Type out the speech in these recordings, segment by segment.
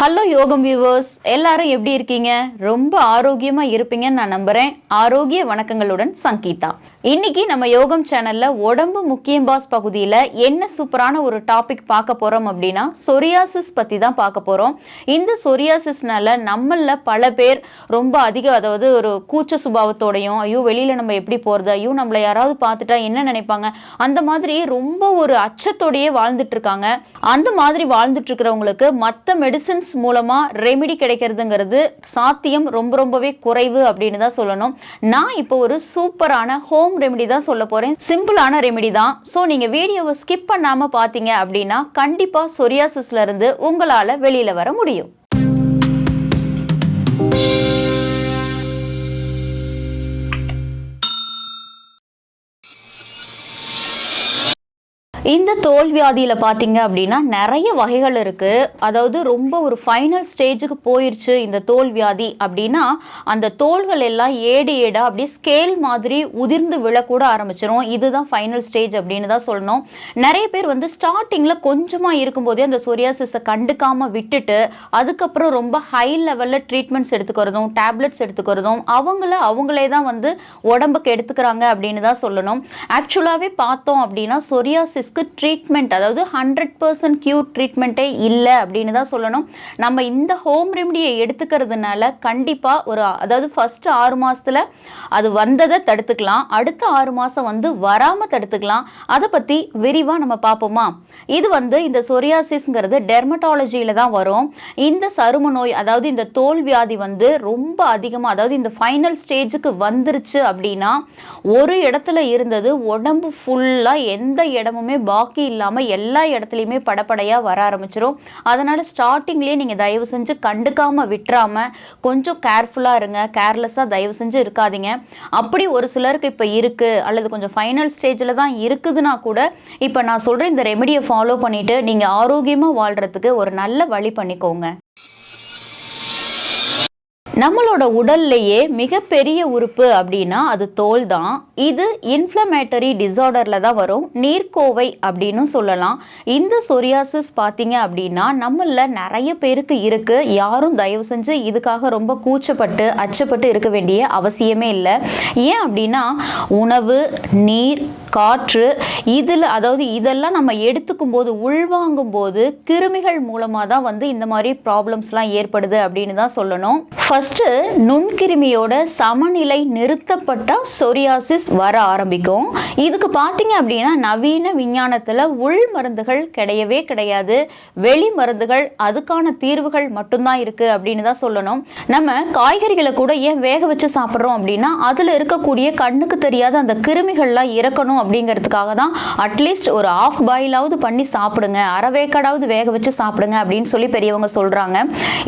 Hello யோகம் viewers எல்லாரும் எப்படி இருக்கீங்க? ரொம்ப ஆரோக்கியமா இருப்பீங்கன்னு நான் நம்புறேன். ஆரோக்கிய வணக்கங்களுடன் சங்கீதா. இன்னைக்கு நம்ம யோகம் சேனல்ல உடம்பு முக்கியம் பாஸ் பகுதியில் என்ன சூப்பரான ஒரு டாபிக் பார்க்க போறோம் அப்படின்னா சொரியாசிஸ் பத்தி தான் பார்க்க போறோம். இந்த சொரியாசிஸ்னால நம்மள பல பேர் ரொம்ப அதிக அதாவது ஒரு கூச்ச சுபாவத்தோடையும் ஐயோ வெளியில நம்ம எப்படி போறது? ஐயோ நம்மளை யாராவது பார்த்துட்டா என்ன நினைப்பாங்க? அந்த மாதிரி ரொம்ப ஒரு அச்சத்தோடையே வாழ்ந்துட்டு இருக்காங்க. அந்த மாதிரி வாழ்ந்துட்டு இருக்கிறவங்களுக்கு மற்ற மெடிசன்ஸ் மூலமாக ரெமடி கிடைக்கிறதுங்கிறது சாத்தியம் ரொம்ப ரொம்பவே குறைவு அப்படின்னு தான் சொல்லணும். நான் இப்போ ஒரு சூப்பரான ஹோம் ரெமிடி தான் சொல்ல போகிறேன் சிம்பிளான ரெமிடி தான். ஸோ நீங்கள் வீடியோவை ஸ்கிப் பண்ணாமல் பார்த்தீங்க அப்படின்னா கண்டிப்பாக சொரியாசஸ்லேருந்து உங்களால் வெளியில் வர முடியும். இந்த தோல் வியாதியில் பார்த்தீங்க அப்படின்னா நிறைய வகைகள் இருக்குது அதாவது ரொம்ப ஒரு ஃபைனல் ஸ்டேஜுக்கு போயிடுச்சு இந்த தோல் வியாதி அப்படின்னா அந்த தோள்கள் எல்லாம் ஏடு ஏடா அப்படியே ஸ்கேல் மாதிரி உதிர்ந்து விழக்கூட ஆரம்பிச்சிரும். இதுதான் ஃபைனல் ஸ்டேஜ் அப்படின்னு தான் சொல்லணும். நிறைய பேர் வந்து ஸ்டார்டிங்கில் கொஞ்சமாக இருக்கும்போதே அந்த சொரியாசிஸை கண்டுக்காமல் விட்டுட்டு அதுக்கப்புறம் ரொம்ப ஹை லெவலில் ட்ரீட்மெண்ட்ஸ் எடுத்துக்கிறதும் டேப்லெட்ஸ் எடுத்துக்கிறதும் அவங்கள அவங்களே தான் வந்து உடம்புக்கு எடுத்துக்கிறாங்க அப்படின்னு தான் சொல்லணும். ஆக்சுவலாகவே பார்த்தோம் அப்படின்னா சொரியாசிஸ்க்கு ட்ரீட்மெண்ட் அதாவது ஹண்ட்ரட் பர்சன்ட் க்யூர் ட்ரீட்மெண்ட்டே இல்லை அப்படின்னு தான் சொல்லணும். நம்ம இந்த ஹோம் ரெமடியை எடுத்துக்கிறதுனால கண்டிப்பாக ஒரு அதாவது ஃபஸ்ட்டு ஆறு மாதத்தில் அது வந்ததை தடுத்துக்கலாம். அடுத்த ஆறு மாதம் வந்து வராமல் தடுத்துக்கலாம். அதை பற்றி விரிவாக நம்ம பார்ப்போமா? இது வந்து இந்த சொரியாசிஸ்ங்கிறது டெர்மட்டாலஜியில் தான் வரும். இந்த சரும நோய் அதாவது இந்த தோல் வியாதி வந்து ரொம்ப அதிகமாக அதாவது இந்த ஃபைனல் ஸ்டேஜுக்கு வந்துருச்சு அப்படின்னா ஒரு இடத்துல இருந்தது உடம்பு ஃபுல்லாக எந்த இடமுமே பாக்கி இல்லாமல் எல்லா இடத்துலையுமே படப்படையாக வர ஆரம்பிச்சிடும் அதனால் ஸ்டார்டிங்லேயே நீங்கள் தயவு செஞ்சு கண்டுக்காமல் விட்டுறாமல் கொஞ்சம் கேர்ஃபுல்லாக இருங்க. கேர்லெஸ்ஸாக தயவு செஞ்சு இருக்காதீங்க. அப்படி ஒரு சிலருக்கு இப்போ இருக்குது அல்லது கொஞ்சம் ஃபைனல் ஸ்டேஜில் தான் இருக்குதுன்னா கூட இப்போ நான் சொல்கிற இந்த ரெமெடியை ஃபாலோ பண்ணிவிட்டு நீங்கள் ஆரோக்கியமாக வாழ்கிறதுக்கு ஒரு நல்ல வழி பண்ணிக்கோங்க. நம்மளோட உடல்லையே மிகப்பெரிய உறுப்பு அப்படின்னா அது தோல் தான் இது இன்ஃப்ளமேட்டரி டிசார்டரில் தான் வரும். நீர்க்கோவை அப்படின்னு சொல்லலாம். இந்த சொரியாசிஸ் பார்த்தீங்க அப்படின்னா நம்மள நிறைய பேருக்கு இருக்குது யாரும் தயவு செஞ்சு இதுக்காக ரொம்ப கூச்சப்பட்டு அச்சப்பட்டு இருக்க வேண்டிய அவசியமே இல்லை. ஏன் அப்படின்னா உணவு நீர் காற்று இதில் அதாவது இதெல்லாம் நம்ம எடுத்துக்கும் போது உள்வாங்கும் போது கிருமிகள் மூலமாக தான் வந்து இந்த மாதிரி ப்ராப்ளம்ஸ்லாம் ஏற்படுது அப்படின்னு தான் சொல்லணும். ஃபஸ்ட்டு நுண்கிருமியோட சமநிலை நிறுத்தப்பட்ட சொரியாசிஸ் வர ஆரம்பிக்கும். இதுக்கு பார்த்தீங்க அப்படின்னா நவீன விஞ்ஞானத்தில் உள் மருந்துகள் கிடையவே கிடையாது. வெளி மருந்துகள் அதுக்கான தீர்வுகள் மட்டும்தான் இருக்குது அப்படின்னு தான் சொல்லணும். நம்ம காய்கறிகளை கூட ஏன் வேக வச்சு சாப்பிட்றோம் அப்படின்னா அதில் இருக்கக்கூடிய கண்ணுக்கு தெரியாத அந்த கிருமிகள்லாம் இறக்கணும் அப்படிங்கிறதுக்காக தான் அட்லீஸ்ட் ஒரு ஆஃப் பாயிலாவது பண்ணி சாப்பிடுங்க அரைவேக்காடாவது வேக வச்சு சாப்பிடுங்க அப்படின்னு சொல்லி பெரியவங்க சொல்கிறாங்க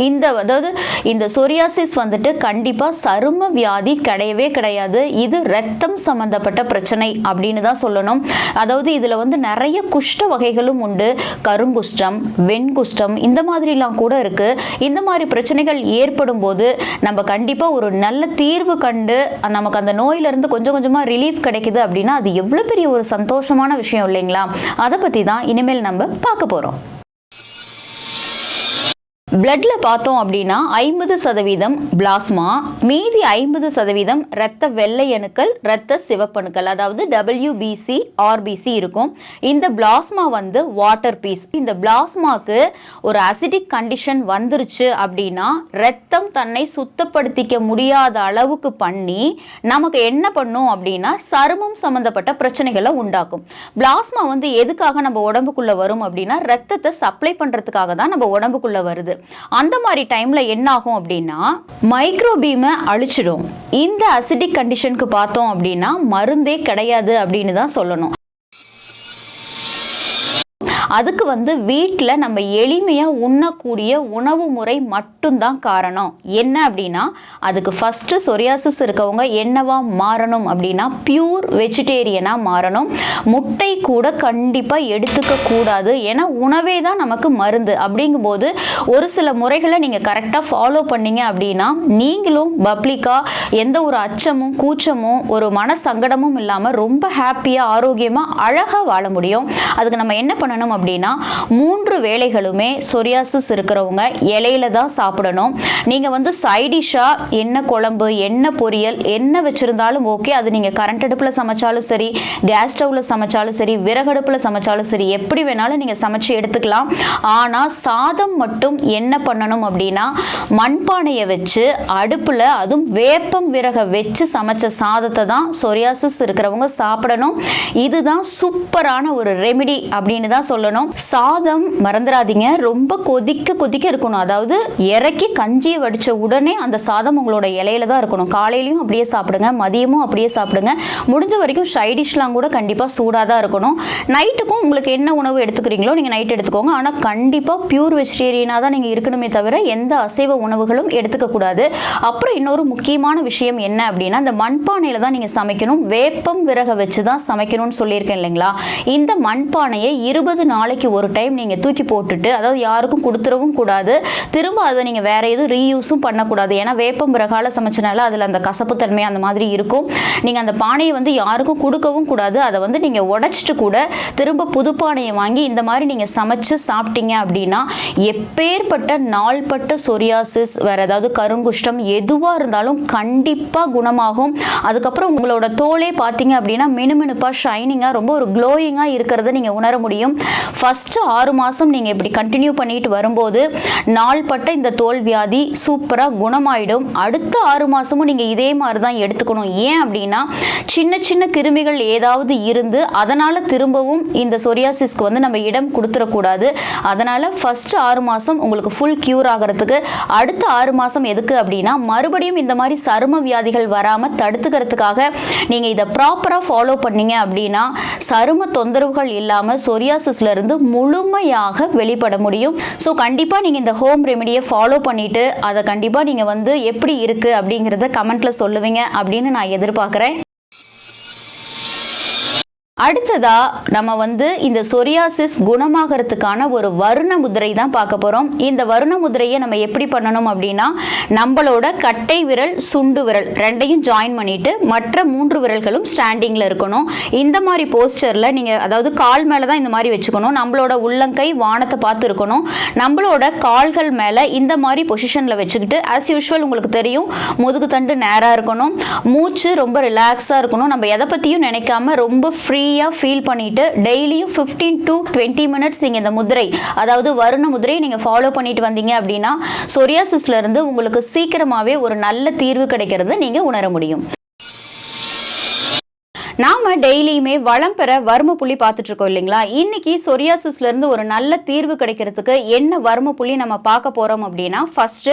இந்த அதாவது இந்த சொரியாசிஸ் வந்துட்டு கண்டிப்பாக சரும வியாதி கிடையவே கிடையாது. இது ரத்தம் சம்மந்தப்பட்ட பிரச்சனை அப்படின்னு தான் சொல்லணும். அதாவது இதில் வந்து நிறைய குஷ்ட வகைகளும் உண்டு. கருங்குஷ்டம் வெண்குஷ்டம் இந்த மாதிரிலாம் கூட இருக்குது இந்த மாதிரி பிரச்சனைகள் ஏற்படும் போது நம்ம கண்டிப்பாக ஒரு நல்ல தீர்வு கண்டு நமக்கு அந்த நோயிலிருந்து கொஞ்சம் கொஞ்சமாக ரிலீஃப் கிடைக்குது அப்படின்னா அது எவ்வளோ பெரிய ஒரு சந்தோஷமான விஷயம் இல்லைங்களா? அதை பற்றி தான் இனிமேல் நம்ம பார்க்க போகிறோம் பிளட்ல பார்த்தோம் அப்படின்னா ஐம்பது சதவீதம் பிளாஸ்மா மீதி ஐம்பது சதவீதம் இரத்த வெள்ளை அணுக்கள் இரத்த சிவப்பணுக்கள் அதாவது டபிள்யூபிசி ஆர்பிசி இருக்கும். இந்த பிளாஸ்மா வந்து வாட்டர் பீஸ் இந்த பிளாஸ்மாக்கு ஒரு அசிடிக் கண்டிஷன் வந்துருச்சு அப்படின்னா ரத்தம் தன்னை சுத்தப்படுத்திக்க முடியாத அளவுக்கு பண்ணி நமக்கு என்ன பண்ணும் அப்படின்னா சருமம் சம்பந்தப்பட்ட பிரச்சனைகளை உண்டாக்கும். பிளாஸ்மா வந்து எதுக்காக நம்ம உடம்புக்குள்ள வரும் அப்படின்னா ரத்தத்தை சப்ளை பண்றதுக்காக தான் நம்ம உடம்புக்குள்ள வருது. அந்த மாதிரி டைமில் என்ன ஆகும் அப்படின்னா மைக்ரோபீமை அழிச்சிடும் இந்த அசிடிக் கண்டிஷனுக்கு பார்த்தோம் அப்படின்னா மருந்தே கிடையாது அப்படின்னு தான் சொல்லணும். அதுக்கு வந்து வீட்டில் நம்ம எளிமையாக உண்ணக்கூடிய உணவு முறை மட்டும்தான் காரணம். என்ன அப்படின்னா அதுக்கு ஃபஸ்ட்டு சொரியாசிஸ் இருக்கவங்க என்னவா மாறணும் அப்படின்னா பியூர் வெஜிடேரியனாக மாறணும். முட்டை கூட கண்டிப்பாக எடுத்துக்க கூடாது. ஏன்னா உணவே தான் நமக்கு மருந்து. அப்படிங்கும்போது ஒரு சில முறைகளை நீங்கள் கரெக்டாக ஃபாலோ பண்ணீங்க அப்படின்னா நீங்களும் பப்ளிக்காக எந்த ஒரு அச்சமும் கூச்சமும் ஒரு மன சங்கடமும் இல்லாமல் ரொம்ப ஹாப்பியாக ஆரோக்கியமாக அழகாக வாழ முடியும். அதுக்கு நம்ம என்ன பண்ணணும் அப்படின்னா மூன்று வேளைகளுமே சொரியாசிஸ் இருக்கிறவங்க இலையில தான் சாப்பிடணும். நீங்கள் வந்து சைடிஷாக என்ன குழம்பு என்ன பொரியல் என்ன வச்சுருந்தாலும் ஓகே அது நீங்கள் கரண்ட் அடுப்பில் சமைச்சாலும் சரி கேஸ் ஸ்டவ்வில் சமைச்சாலும் சரி விறகடுப்பில் சமைச்சாலும் சரி எப்படி வேணாலும் நீங்கள் சமைச்சு எடுத்துக்கலாம். ஆனால் சாதம் மட்டும் என்ன பண்ணணும் அப்படின்னா மண்பானையை வச்சு அடுப்பில் அதுவும் வேப்பம் விறகை வச்சு சமைச்ச சாதத்தை தான் சொரியாசிஸ் இருக்கிறவங்க சாப்பிடணும். இதுதான் சூப்பரான ஒரு ரெமிடி அப்படின்னு தான் சொல்லணும். சாதம் மறந்துடாதீங்க ரொம்ப கொதிக்க கொதிக்க இருக்கணும். அதாவது இறக்கி கஞ்சியை வடிச்ச உடனே அந்த சாதம் உங்களோட இலையில தான் இருக்கணும். காலையிலையும் அப்படியே சாப்பிடுங்க. மதியமும் அப்படியே சாப்பிடுங்க. முடிஞ்ச வரைக்கும் சைடிஷ்லாம் கூட கண்டிப்பாக சூடாக தான் இருக்கணும். நைட்டுக்கும் உங்களுக்கு என்ன உணவு எடுத்துக்கிறீங்களோ நீங்கள் நைட் எடுத்துக்கோங்க. ஆனால் கண்டிப்பாக பியூர் வெஜிடேரியனாக தான் நீங்கள் இருக்கணுமே தவிர எந்த அசைவ உணவுகளும் எடுத்துக்கக்கூடாது அப்புறம் இன்னொரு முக்கியமான விஷயம் என்ன அப்படின்னா இந்த மண்பானையில் தான் நீங்கள் சமைக்கணும். வேப்பம் விறக வச்சு தான் சமைக்கணும்னு சொல்லியிருக்கேன் இல்லைங்களா? இந்த மண்பானையை இருபது நாள் நாளைக்கு ஒரு டைம் நீங்கள் தூக்கி போட்டுட்டு அதாவது யாருக்கும் கொடுத்துடவும் கூடாது. திரும்ப அதை நீங்கள் வேற எதுவும் ரீயூஸும் பண்ணக்கூடாது. ஏன்னா வேப்பம் விறகால சமைச்சனால அதில் அந்த கசப்புத்தன்மை அந்த மாதிரி இருக்கும். நீங்கள் அந்த பானையை வந்து யாருக்கும் கொடுக்கவும் கூடாது. அதை வந்து நீங்கள் உடச்சிட்டு கூட திரும்ப புது பானையை வாங்கி இந்த மாதிரி நீங்கள் சமைச்சு சாப்பிட்டீங்க அப்படின்னா எப்பேற்பட்ட நாள்பட்ட சொரியாசிஸ் வேற ஏதாவது கருங்குஷ்டம் எதுவாக இருந்தாலும் கண்டிப்பாக குணமாகும். அதுக்கப்புறம் உங்களோட தோலே பார்த்தீங்க அப்படின்னா மினுமினுப்பாக ஷைனிங்காக ரொம்ப ஒரு க்ளோயிங்காக இருக்கிறத நீங்கள் உணர முடியும். ஃபஸ்ட்டு ஆறு மாதம் நீங்கள் இப்படி கண்டினியூ பண்ணிட்டு வரும்போது நாள்பட்ட இந்த தோல் வியாதி சூப்பராக குணமாயிடும். அடுத்த ஆறு மாதமும் நீங்கள் இதே மாதிரி தான் எடுத்துக்கணும். ஏன் அப்படின்னா சின்ன சின்ன கிருமிகள் ஏதாவது இருந்து அதனால் திரும்பவும் இந்த சொரியாசிஸ்க்கு வந்து நம்ம இடம் கொடுத்துடக்கூடாது. அதனால் ஃபஸ்ட்டு ஆறு மாதம் உங்களுக்கு ஃபுல் க்யூர் ஆகிறதுக்கு அடுத்த ஆறு மாதம் எதுக்கு அப்படின்னா மறுபடியும் இந்த மாதிரி சரும வியாதிகள் வராமல் தடுத்துக்கிறதுக்காக நீங்கள் இதை ப்ராப்பராக ஃபாலோ பண்ணீங்க அப்படின்னா சரும தொந்தரவுகள் இல்லாமல் சொரியாசிஸ்ல இருந்து முழுமையாக வெளிப்பட முடியும். ஸோ கண்டிப்பாக நீங்கள் இந்த ஹோம் ரெமெடியை ஃபாலோ பண்ணிவிட்டு அதை கண்டிப்பாக நீங்கள் வந்து எப்படி இருக்குது அப்படிங்கிறத கமெண்ட்டில் சொல்லுவீங்க அப்படின்னு நான் எதிர்பார்க்குறேன். அடுத்ததா நம்ம வந்து இந்த சொரியாசிஸ் குணமாகறதுக்கான ஒரு வருண முதிரை தான் பார்க்க போகிறோம் இந்த வருண முதிரையை நம்ம எப்படி பண்ணணும் அப்படின்னா நம்மளோட கட்டை விரல் சுண்டு விரல் ரெண்டையும் ஜாயின் பண்ணிட்டு மற்ற மூன்று விரல்களும் ஸ்டாண்டிங்கில் இருக்கணும். இந்த மாதிரி போஸ்டரில் நீங்கள் அதாவது கால் மேலே தான் இந்த மாதிரி வச்சுக்கணும். நம்மளோட உள்ளங்கை வானத்தை பார்த்து இருக்கணும். நம்மளோட கால்கள் மேலே இந்த மாதிரி பொசிஷனில் வச்சுக்கிட்டு ஆஸ் யூஷுவல் உங்களுக்கு தெரியும் முதுகு தண்டு நேராக இருக்கணும். மூச்சு ரொம்ப ரிலாக்ஸாக இருக்கணும். நம்ம எதை பற்றியும் நினைக்காம ரொம்ப ஃப்ரீ ஃப்ரீயாக ஃபீல் பண்ணிட்டு டெய்லியும் ஃபிஃப்டீன் டு டுவெண்ட்டி மினிட்ஸ் நீங்கள் இந்த முதிரை அதாவது வருண முதிரையை நீங்கள் ஃபாலோ பண்ணிட்டு வந்தீங்க அப்படின்னா சொரியாசிஸ்லேருந்து உங்களுக்கு சீக்கிரமாகவே ஒரு நல்ல தீர்வு கிடைக்கிறது நீங்கள் உணர முடியும். நாம டெய்லியுமே வளம் பெற வர்ம புள்ளி பார்த்துட்டு இருக்கோம் இல்லைங்களா? இன்னைக்கு சொரியாசிஸ்ல இருந்து ஒரு நல்ல தீர்வு கிடைக்கிறதுக்கு என்ன வர்ம புள்ளி நம்ம பார்க்க போறோம் அப்படின்னா ஃபர்ஸ்ட்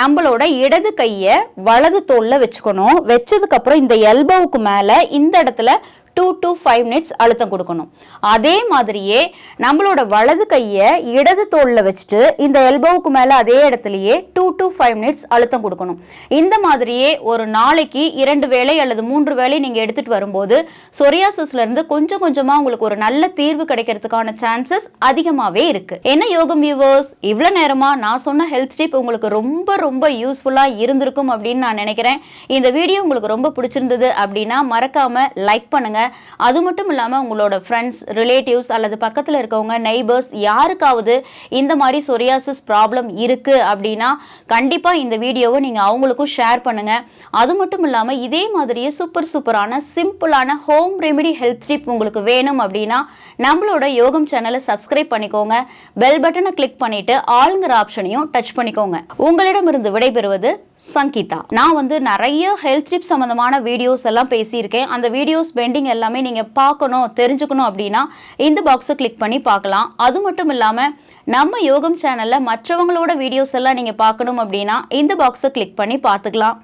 நம்மளோட இடது கையை வலது தோல்ல வச்சுக்கணும். வச்சதுக்கு அப்புறம் இந்த எல்போவுக்கு மேல இந்த இடத்துல டூ டு ஃபைவ் மினிட்ஸ் அழுத்தம் கொடுக்கணும். அதே மாதிரியே நம்மளோட வலது கையை இடது தோளில் வச்சுட்டு இந்த எல்போவுக்கு மேலே அதே இடத்துலையே டூ டு ஃபைவ் மினிட்ஸ் அழுத்தம் கொடுக்கணும். இந்த மாதிரியே ஒரு நாளைக்கு இரண்டு வேலை அல்லது மூன்று வேலை நீங்கள் எடுத்துகிட்டு வரும்போது சொரியாசிஸ்ல இருந்து கொஞ்சம் கொஞ்சமாக உங்களுக்கு ஒரு நல்ல தீர்வு கிடைக்கிறதுக்கான சான்சஸ் அதிகமாகவே இருக்குது என்ன யோகம் வியூவர்ஸ் இவ்வளோ நேரமாக நான் சொன்ன ஹெல்த் டிப் உங்களுக்கு ரொம்ப ரொம்ப யூஸ்ஃபுல்லாக இருந்திருக்கும் அப்படின்னு நான் நினைக்கிறேன். இந்த வீடியோ உங்களுக்கு ரொம்ப பிடிச்சிருந்தது அப்படின்னா மறக்காமல் லைக் பண்ணுங்கள் அது மட்டும் இல்லாமல் உங்களோட ஃப்ரெண்ட்ஸ் ரிலேட்டிவ்ஸ் அல்லது பக்கத்தில் இருக்கவங்க நெய்பர்ஸ் யாருக்காவது இந்த மாதிரி சொரியாசிஸ் ப்ராப்ளம் இருக்குது அப்படின்னா கண்டிப்பாக இந்த வீடியோவை நீங்கள் அவங்களுக்கும் ஷேர் பண்ணுங்கள் அது மட்டும் இல்லாமல் இதே மாதிரியே சூப்பர் சூப்பரான சிம்பிளான ஹோம் ரெமெடி ஹெல்த் டிப் உங்களுக்கு வேணும் அப்படின்னா நம்மளோட யோகம் சேனலை சப்ஸ்கிரைப் பண்ணிக்கோங்க. பெல் பட்டனை கிளிக் பண்ணிவிட்டு ஆளுங்கிற ஆப்ஷனையும் டச் பண்ணிக்கோங்க. உங்களிடமிருந்து விடைபெறுவது சங்கீதா. நான் வந்து நிறைய ஹெல்த் டிப் சம்மந்தமான வீடியோஸ் எல்லாம் பேசியிருக்கேன். அந்த வீடியோஸ் பெண்டிங் எல்லாமே நீங்கள் பார்க்கணும் தெரிஞ்சுக்கணும் அப்படின்னா இந்த பாக்ஸை கிளிக் பண்ணி பார்க்கலாம். அது மட்டும் இல்லாமல் நம்ம யோகம் சேனலில் மற்றவங்களோட வீடியோஸ் எல்லாம் நீங்கள் பார்க்கணும் அப்படின்னா இந்த பாக்ஸை கிளிக் பண்ணி பார்த்துக்கலாம்.